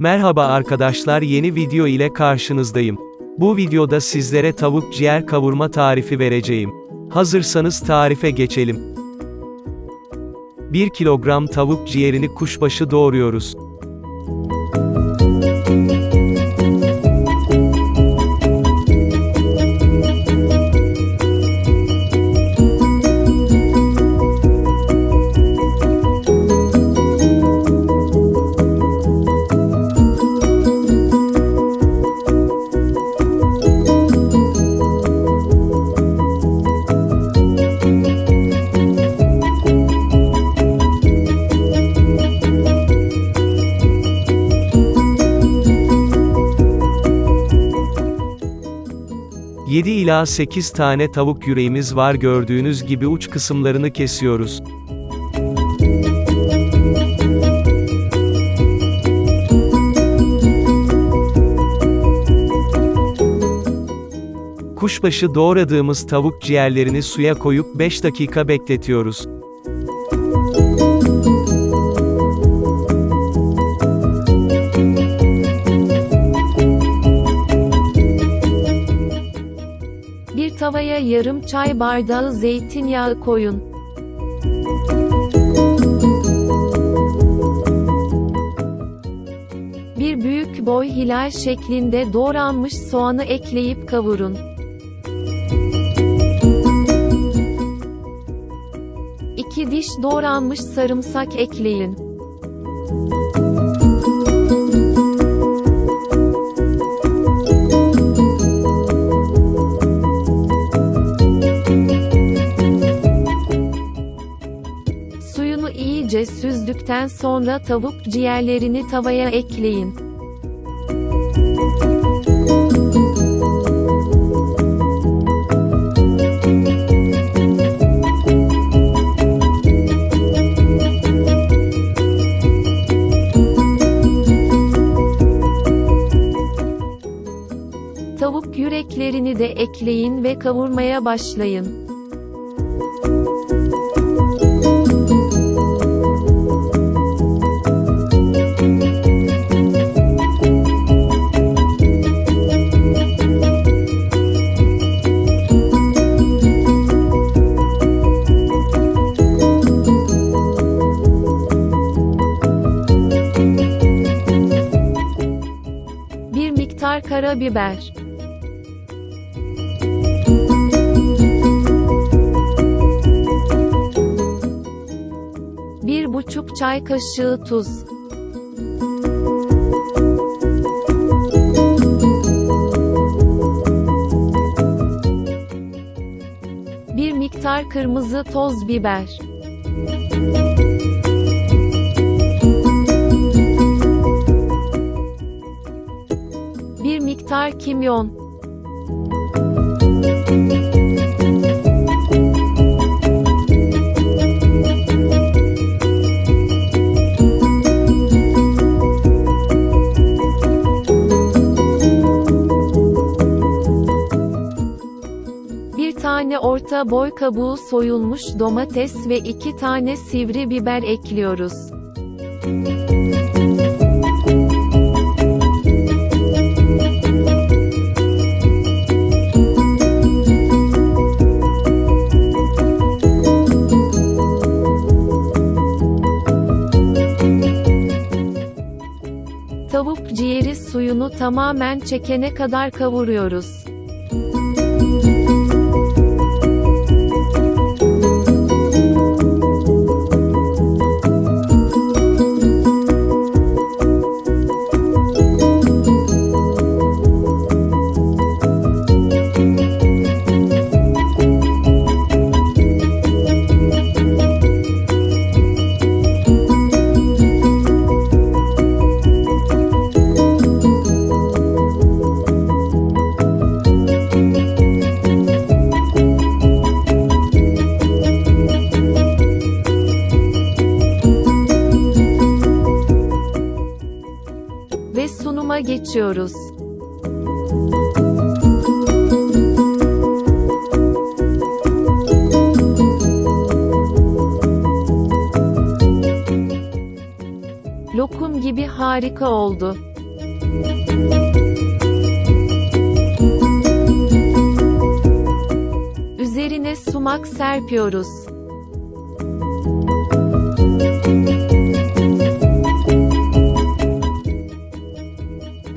Merhaba arkadaşlar yeni video ile karşınızdayım. Bu videoda sizlere tavuk ciğer kavurma tarifi vereceğim. Hazırsanız tarife geçelim. 1 kilogram tavuk ciğerini kuşbaşı doğruyoruz. ...7 ila 8 tane tavuk yüreğimiz var gördüğünüz gibi uç kısımlarını kesiyoruz. Kuşbaşı doğradığımız tavuk ciğerlerini suya koyup 5 dakika bekletiyoruz. Yarım çay bardağı zeytinyağı koyun. Bir büyük boy hilal şeklinde doğranmış soğanı ekleyip kavurun. İki diş doğranmış sarımsak ekleyin. İyice süzdükten sonra tavuk ciğerlerini tavaya ekleyin. Tavuk yüreklerini de ekleyin ve kavurmaya başlayın. Karabiber. Bir buçuk çay kaşığı tuz. Bir miktar kırmızı toz biber. Kimyon. Bir tane orta boy kabuğu soyulmuş domates ve iki tane sivri biber ekliyoruz. Tamamen çekene kadar kavuruyoruz. Ve sunuma geçiyoruz. Lokum gibi harika oldu. Üzerine sumak serpiyoruz.